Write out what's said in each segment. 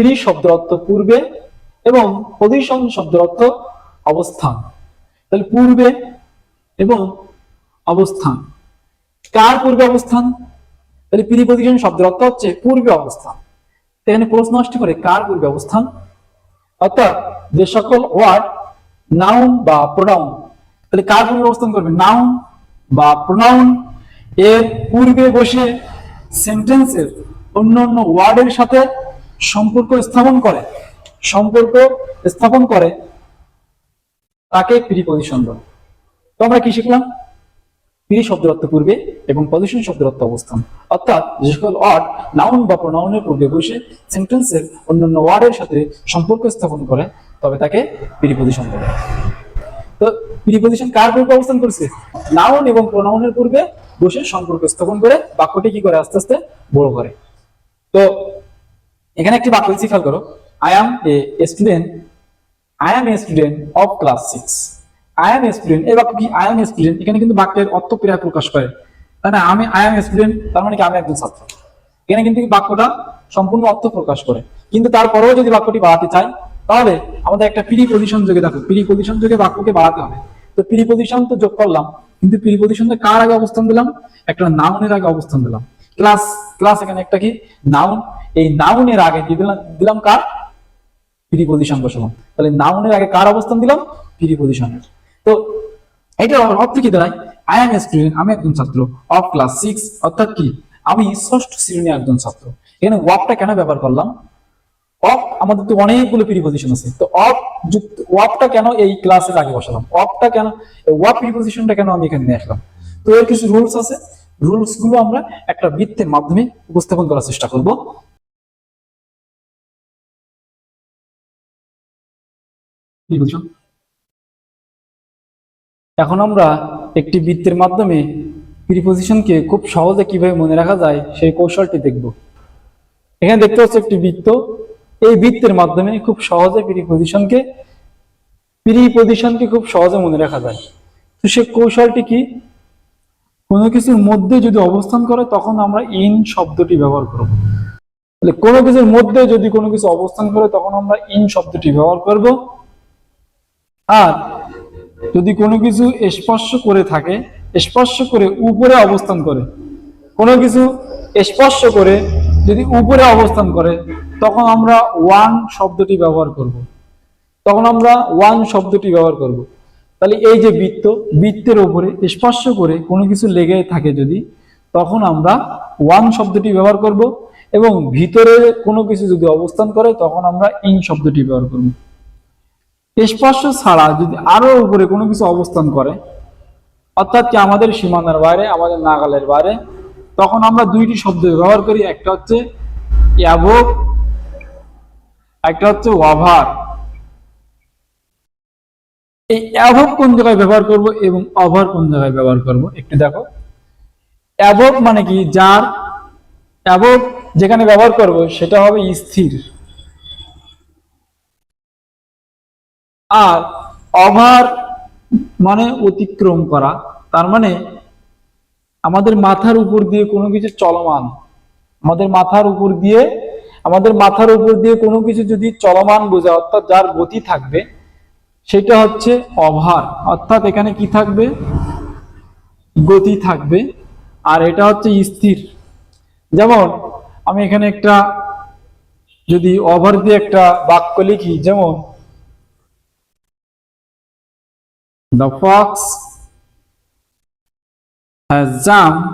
পিরি শব্দের অর্থ পূর্বে এবং পজিশন শব্দের অর্থ অবস্থান। তাহলে পূর্বে এবং অবস্থান। কার পূর্বে অবস্থান? তাহলে প্রিপোজিশন শব্দের অর্থ হচ্ছে পূর্বে অবস্থান। এখানে প্রশ্ন আসতে পারে, কার পূর্বে অবস্থান? অর্থাৎ যে সকল ওয়ার্ড, নাউন বা প্রোনাউন, তাহলে কার পূর্বে অবস্থান করবে? নাউন বা প্রোনাউন। এর পূর্বে বসে সেন্টেন্সের অন্য অন্য ওয়ার্ডের সাথে সম্পর্ক স্থাপন করে, সম্পর্ক স্থাপন করে, তাকে প্রিপোজিশন বলে। তো আমরা কি শিখলাম? প্রি শব্দের অর্থ পূর্বে এবং পজিশন শব্দের অর্থ অবস্থান। অর্থাৎ যে সকল ওয়ার্ড নাউন বা প্রোনাউনের পূর্বে বসে সেন্টেন্সের অন্যান্য ওয়ার্ডের সাথে সম্পর্ক স্থাপন করে, তবে তাকে প্রিপোজিশন বলে। তো প্রিপোজিশন কার পূর্বে অবস্থান করছে? নাউন এবং প্রোনাউনের পূর্বে বসে সম্পর্ক স্থাপন করে, বাক্যটি কি করে? আস্তে আস্তে বড় করে। তো এখানে একটি বাক্য দিচ্ছি খেয়াল করো। I am a student I am a student of class six I am a student এই বাক্য কি? আই অ্যাম এ স্টুডেন্ট এখানে কিন্তু বাক্যের অর্থ প্রায় প্রকাশ করে তাই না? আমি আই অ্যাম এ স্টুডেন্ট তার মানে কি? আমি একজন ছাত্র। এখানে কিন্তু বাক্যটা সম্পূর্ণ অর্থ প্রকাশ করে। কিন্তু তারপরেও যদি বাক্যটি বাড়াতে চাই, তাহলে আমাদের একটা প্রি পজিশন যোগে দেখো। প্রি পজিশন যোগে বাক্যকে বাড়াতে হবে। তো প্রি পজিশন তো যোগ করলাম, কিন্তু প্রি পজিশনটা কার আগে অবস্থান দিলাম? একটা নাউনের আগে অবস্থান দিলাম। ক্লাস ক্লাস এখানে একটা কি? নাউন এই নাউনের আগে দিয়ে দিলাম দিলাম কার? প্রিপোজিশন বসালাম। তাহলে নাউনের আগে কার অবস্থান দিলাম? প্রিপোজিশনের তো এটা অর্থ কি দাঁড়ায় আই এম স্টুডেন্ট আমি একজন ছাত্র। অফ ক্লাস সিক্স অর্থাৎ কি? আমি ষষ্ঠ শ্রেণির একজন ছাত্র। এখানে ওয়াপটা কেন ব্যবহার করলাম? অফ আমাদের তো অনেকগুলো প্রিপোজিশন আছে। তো অফ যুক্ত ওয়াপটা কেন এই ক্লাসের আগে বসালাম? অফটা কেন ওয়াপ প্রিপোজিশনটা কেন আমি এখানে নিয়ে আসলাম? তো এর কিছু রুলস আছে। রুলসগুলো আমরা একটা বৃত্তের মাধ্যমে উপস্থাপন করার চেষ্টা করব। এখন আমরা একটি বৃত্তের মাধ্যমে প্রিপোজিশনকে খুব সহজে কীভাবে মনে রাখা যায় সেই কৌশলটি দেখব। এখানে দেখতে পাচ্ছ একটি বৃত্ত। এই বৃত্তের মাধ্যমে খুব সহজে প্রিপোজিশনকে প্রিপোজিশনকে খুব সহজে মনে রাখা যায়। তো সে কৌশলটি কি? কোনো কিছুর মধ্যে যদি অবস্থান করে, তখন আমরা ইন শব্দটি ব্যবহার করব। তাহলে কোনো কিছুর মধ্যে যদি কোনো কিছু অবস্থান করে, তখন আমরা ইন শব্দটি ব্যবহার করব। আর যদি কোনো কিছু স্পর্শ করে থাকে, স্পর্শ করে উপরে অবস্থান করে, কোনো কিছু স্পর্শ করে যদি উপরে অবস্থান করে, তখন আমরা ওয়ান শব্দটি ব্যবহার করব। তখন আমরা ওয়ান শব্দটি ব্যবহার করব। তাহলে এই যে বৃত্ত, বৃত্তের উপরে স্পর্শ করে কোনো কিছু লেগে থাকে যদি, তখন আমরা ওয়ান শব্দটি ব্যবহার করব এবং ভিতরে কোনো কিছু যদি অবস্থান করে, তখন আমরা ইন শব্দটি ব্যবহার করব। স্পর্শ ছাড়া যদি আরও উপরে কোনো কিছু অবস্থান করে, অর্থাৎ কি আমাদের সীমানার বাইরে, আমাদের নাগালের বাইরে, তখন আমরা দুইটি শব্দ ব্যবহার করি, একটা হচ্ছে একটা হচ্ছে ওয়াভার এই অ্যাভোক কোন জায়গায় ব্যবহার করব এবং অভার কোন জায়গায় ব্যবহার করব? একটু দেখো। অ্যাভোক মানে কি? যার অ্যাভোক যেখানে ব্যবহার করব, সেটা হবে স্থির। আর অভার মানে অতিক্রম করা, তার মানে আমাদের মাথার উপর দিয়ে কোনো কিছু চলমান, আমাদের মাথার উপর দিয়ে, আমাদের মাথার উপর দিয়ে কোনো কিছু যদি চলমান বোঝায় অর্থাৎ যার গতি থাকবে সেটা হচ্ছে অভার। অর্থাৎ এখানে কি থাকবে? গতি থাকবে। আর এটা হচ্ছে স্থির। যেমন আমি এখানে একটা যদি ওভার দিয়ে একটা বাক্য লিখি, যেমন, The fox has jumped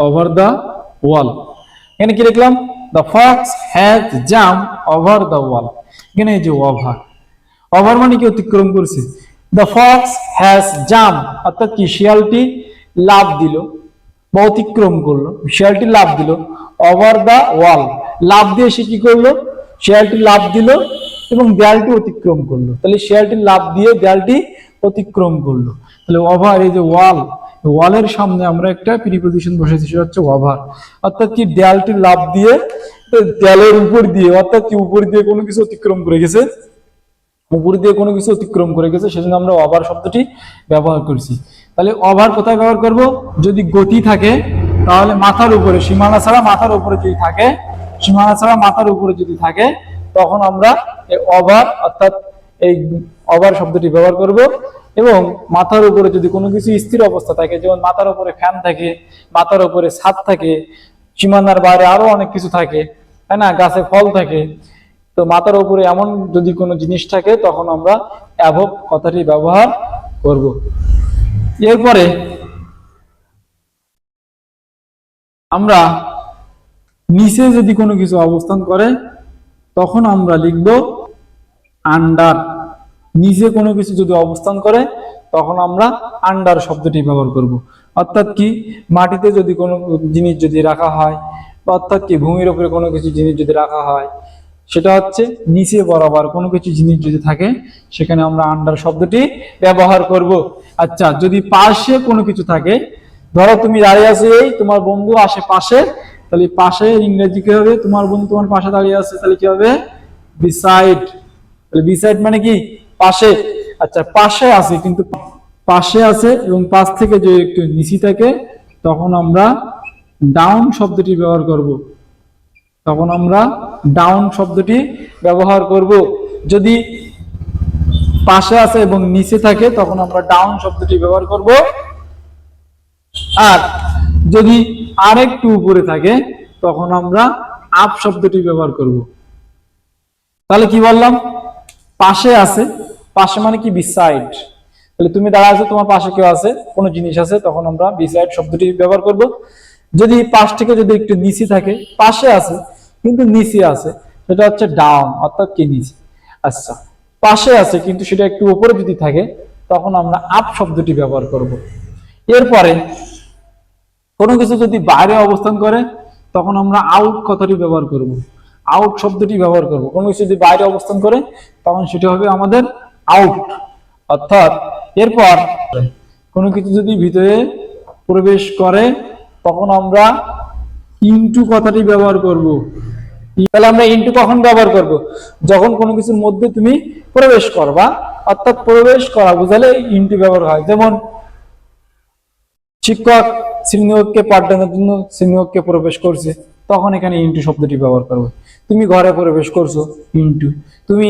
over the wall. এখানে কি লিখলাম? The fox has jumped over the wall এখানে এই যে ওভার ওভার মানে কি অতিক্রম করছে। The fox হ্যাজ জাম অর্থাৎ কি, শিয়ালটি লাভ দিল, বা অতিক্রম করল। শিয়ালটি লাভ দিল ওভার দা ওয়াল লাভ দিয়ে সে কি করল? শিয়ালটি লাভ দিল এবং দেয়ালটি অতিক্রম করল। তাহলে শেয়ালটি লাভ দিয়ে দেয়ালটি অতিক্রম করল। তাহলে ওভার এই যে ওয়াল ওয়ালের সামনে আমরা একটা প্রিপোজিশন বসেছি, সেটা হচ্ছে ওভার অর্থাৎ কি, দেয়ালটি লাভ দিয়ে, দেয়ালের উপর দিয়ে, অর্থাৎ কি, উপর দিয়ে কোনো কিছু অতিক্রম করে গেছে? উপর দিয়ে কোনো কিছু অতিক্রম করে গেছে, সেজন্য আমরা ওভার শব্দটি ব্যবহার করছি। তাহলে ওভার কোথায় ব্যবহার করব? যদি গতি থাকে, তাহলে মাথার উপরে, সীমানা ছাড়া মাথার উপরে যদি থাকে, সীমানা ছাড়া মাথার উপরে যদি থাকে, তখন আমরা ওভার, অর্থাৎ এই ওভার শব্দটি ব্যবহার করব এবং মাথার উপরে যদি কোনো কিছু স্থির অবস্থা থাকে, যেমন মাথার উপরে ফ্যান থাকে, মাথার উপরে ছাদ থাকে, সীমানার বাইরে আরও অনেক কিছু থাকে, তাই না? গাছে ফল থাকে তো মাথার উপরে এমন যদি কোনো জিনিস থাকে, তখন আমরা অ্যাভব কথাটি ব্যবহার করব। এরপরে আমরা নিচে যদি কোনো কিছু অবস্থান করে, তখন আমরা লিখব আন্ডার নিচে কোনো কিছু যদি অবস্থান করে, তখন আমরা আন্ডার শব্দটি ব্যবহার করব। অর্থাৎ কি? মাটিতে যদি কোনো জিনিস যদি রাখা হয়, অর্থাৎ কি? ভূমির উপরে কোনো কিছু জিনিস যদি রাখা হয় সেটা হচ্ছে নিচে বরাবর কোনো কিছু জিনিস যদি থাকে, সেখানে আমরা আন্ডার শব্দটি ব্যবহার করব। আচ্ছা যদি পাশে কোনো কিছু থাকে, ধরো তুমি দাঁড়িয়ে আছো এই, তোমার বন্ধু আসে পাশে, তাহলে পাশে ইংরেজি কি হবে? তোমার বন্ধু তোমার পাশে দাঁড়িয়ে আছে, তাহলে কি হবে? বিসাইড তাহলে বিসাইড মানে কি? পাশে। আচ্ছা পাশে আছে, কিন্তু পাশে আছে এবং পাশ থেকে যে একটু নিচি থাকে, তখন আমরা ডাউন শব্দটি ব্যবহার করব। তখন আমরা ডাউন শব্দটি ব্যবহার করব। যদি পাশে আছে এবং নিচে থাকে, তখন আমরা ডাউন শব্দটি ব্যবহার করব। আর যদি আরেকটু উপরে থাকে, তখন আমরা আপ শব্দটি ব্যবহার করব। তাহলে কি বললাম? পাশে আছে। পাশে মানে কি? বিসাইড তাহলে তুমি দাঁড়া আছো, তোমার পাশে কেউ আছে, কোনো জিনিস আছে, তখন আমরা বিসাইড শব্দটি ব্যবহার করব। যদি পাশ থেকে যদি একটু নিচে থাকে, পাশে আছে কিন্তু নিচে আছে। সেটা হচ্ছে ডাউন অর্থাৎ কি নিচে? আচ্ছা পাশে আছে, কিন্তু সেটা একটু উপরে যদি থাকে, তখন আমরা আপ শব্দটি ব্যবহার করব। এরপরে কোনো কিছু যদি বাইরে অবস্থান করে, তখন আমরা আউট কথাটি ব্যবহার করব। আউট শব্দটি ব্যবহার করব। কোনো কিছু যদি বাইরে অবস্থান করে, তখন সেটা হবে আমাদের আউট অর্থাৎ এরপর কোনো কিছু যদি ভিতরে প্রবেশ করে, তখন আমরা ইনটু কথাটি ব্যবহার করব। তাহলে আমরা ইনটু কখন ব্যবহার করব? যখন কোনো কিছুর মধ্যে তুমি প্রবেশ করবা, অর্থাৎ প্রবেশ করা বুঝালে ইনটু ব্যবহার হয়। যেমন, শিক্ষক শ্রেণীকে পাঠদানের জন্য শ্রেণীকে প্রবেশ করছে, তখন এখানে ইন্টু শব্দটি ব্যবহার করবে। তুমি ঘরে প্রবেশ করছ, ইন্টু। তুমি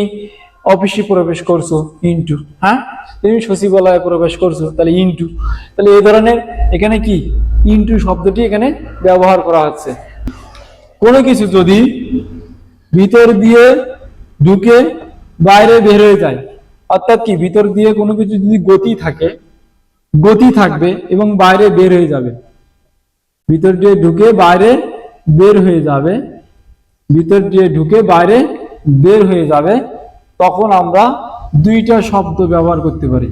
অফিসে প্রবেশ করছ, ইন্টু হ্যাঁ? তুমি সচিবালয়ে প্রবেশ করছ, তাহলে ইন্টু। তাহলে এই ধরনের এখানে কি? ইন্টু শব্দটি এখানে ব্যবহার করা হচ্ছে। কোনো কিছু যদি ভিতর দিয়ে ঢুকে বাইরে বের হয়ে যায়, অর্থাৎ কি ভিতর দিয়ে কোনো কিছু যদি গতি থাকে, গতি থাকবে এবং বাইরে বের হয়ে যাবে। ভিতর দিয়ে ঢুকে বাইরে বের হয়ে যাবে, ভিতর দিয়ে ঢুকে বাইরে বের হয়ে যাবে তখন আমরা দুইটা শব্দ ব্যবহার করতে পারি।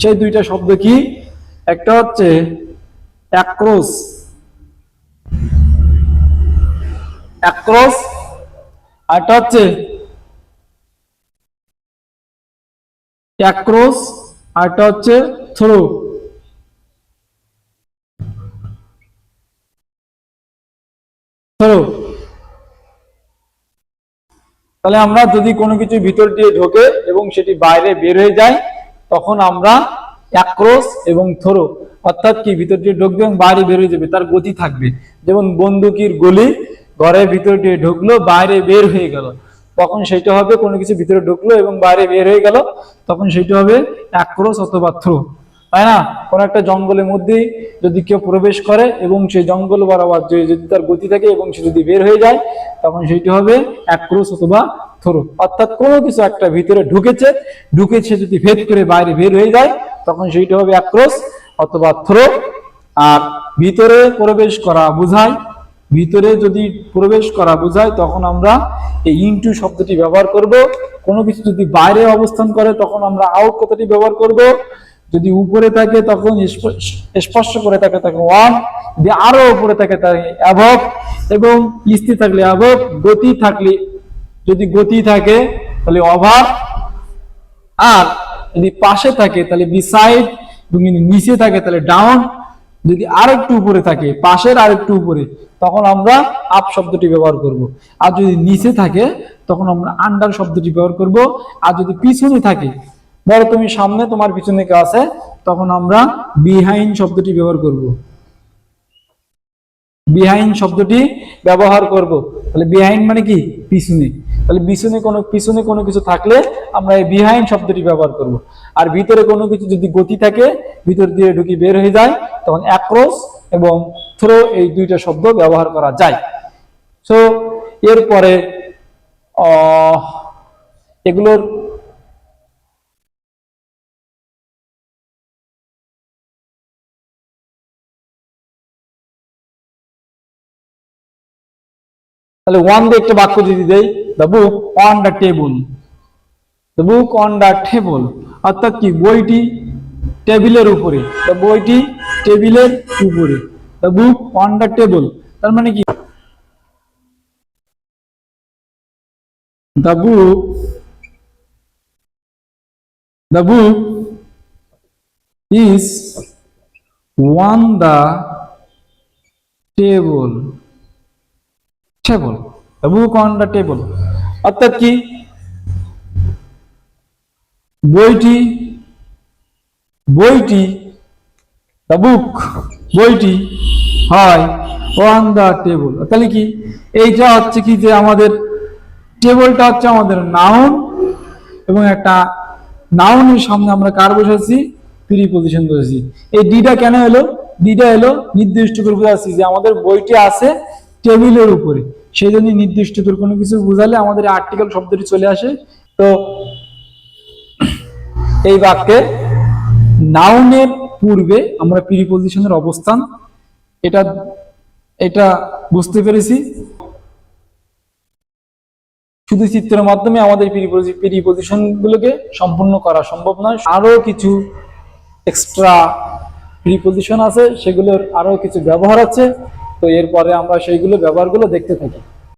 সেই দুইটা শব্দ কি? একটা হচ্ছে অ্যাক্রোস অ্যাক্রোস আরটা হচ্ছে অ্যাক্রোস আরটা হচ্ছে থ্রো থ্রো তাহলে আমরা যদি কোনো কিছু ভিতর দিয়ে ঢোকে এবং সেটি বাইরে বের হয়ে যায়, তখন আমরা অ্যাক্রোস এবং থ্রো অর্থাৎ কি ভিতর দিয়ে ঢুকবে এবং বাইরে বের হয়ে যাবে, তার গতি থাকবে। যেমন বন্দুকির গলি ঘরের ভিতর দিয়ে ঢুকলো, বাইরে বের হয়ে গেল, তখন সেটা হবে কোনো কিছু ভিতরে ঢুকলো এবং বাইরে বের হয়ে গেল, তখন সেটা হবে অ্যাক্রোস অথবা থ্রো তাই না? কোন একটা জঙ্গলের মধ্যে যদি কেউ প্রবেশ করে এবং সেই জঙ্গল বরাবর যদি তার গতি থাকে এবং সে যদি বের হয়ে যায়, তখন সেটি হবে অ্যাক্রোস অথবা থ্রো। অর্থাৎ কোনো কিছু একটা ভিতরে ঢুকেছে ঢুকেছে যদি ভেদ করে বাইরে বের হয়ে যায়, তখন সেইটা হবে অ্যাক্রোস অথবা থ্রো। আর ভিতরে প্রবেশ করা বোঝায়, ভিতরে যদি প্রবেশ করা বোঝায়, তখন আমরা এই ইনটু শব্দটি ব্যবহার করব। কোনো কিছু যদি বাইরে অবস্থান করে, তখন আমরা আউট কথাটি ব্যবহার করব। যদি উপরে থাকে তখন স্পর্শ করে থাকে তখন ওয়ান যদি আরও উপরে থাকে তাহলে অ্যাভব, এবং স্থির থাকলে অ্যাভব, গতি থাকলে, যদি গতি থাকে তাহলে অভাব, আর যদি পাশে থাকে তাহলে বিসাইড এবং নিচে থাকে তাহলে ডাউন যদি আরেকটু উপরে থাকে, পাশের আরেকটু উপরে, তখন আমরা আপ শব্দটি ব্যবহার করব। আর যদি নিচে থাকে, তখন আমরা আন্ডার শব্দটি ব্যবহার করব। আর যদি পিছনে থাকে ধরো তুমি সামনে তোমার পিছনে কেউ আছে, তখন আমরা বিহাইন্ড শব্দটি ব্যবহার করব। বিহাইন্ড শব্দটি ব্যবহার করব। তাহলে বিহাইন্ড মানে কি? পিছনে। তাহলে পিছনে কোনো পিছনে কোনো কিছু থাকলে আমরা এই বিহাইন্ড শব্দটি ব্যবহার করব। আর ভিতরে কোনো কিছু যদি গতি থাকে, ভিতর দিয়ে ঢুকি বের হয়ে যায়, তখন অ্যাক্রোস এবং থ্রো এই দুইটা শব্দ ব্যবহার করা যায়। সো এরপরে এগুলোর তাহলে ওয়ান দিয়ে একটা বাক্য যদি দেই the book on the table the book on the table অর্থাৎ কি, বইটি টেবিলের উপরে দ্য বইটি টেবিলের উপরে the book on the table তার মানে কি? The book the book is on the table table book on the table অর্থাৎ কি? বইটি বইটি দ্য বুক বইটি হয় অন দ্য টেবল তাহলে কি? এইটা হচ্ছে কি যে আমাদের টেবলটা হচ্ছে আমাদের নাউন এবং একটা নাউনের সামনে আমরা কার বসেছি? প্রি পজিশন বসেছি। এই ডিটা কেন এলো? ডিটা এলো নির্দিষ্ট করে বোঝাচ্ছি যে আমাদের বইটি আছে টেবিলের উপরে। সেই জন্য নির্দিষ্ট করে কোনো কিছু বুঝালে আমাদের আর্টিকেল শব্দটি চলে আসে। তো এই বাক্যে, নাউনের পূর্বে আমরা প্রিপজিশনের অবস্থান। এটা এটা বুঝতে পেরেছি। শুধু চিত্রের মাধ্যমে আমাদের প্রিপজিশন গুলোকে সম্পূর্ণ করা সম্ভব নয়। আরও কিছু এক্সট্রা প্রিপজিশন আছে, সেগুলোর আরও কিছু ব্যবহার আছে। তো এরপরে আমরা সেইগুলো ব্যবহারগুলো দেখতে থাকি।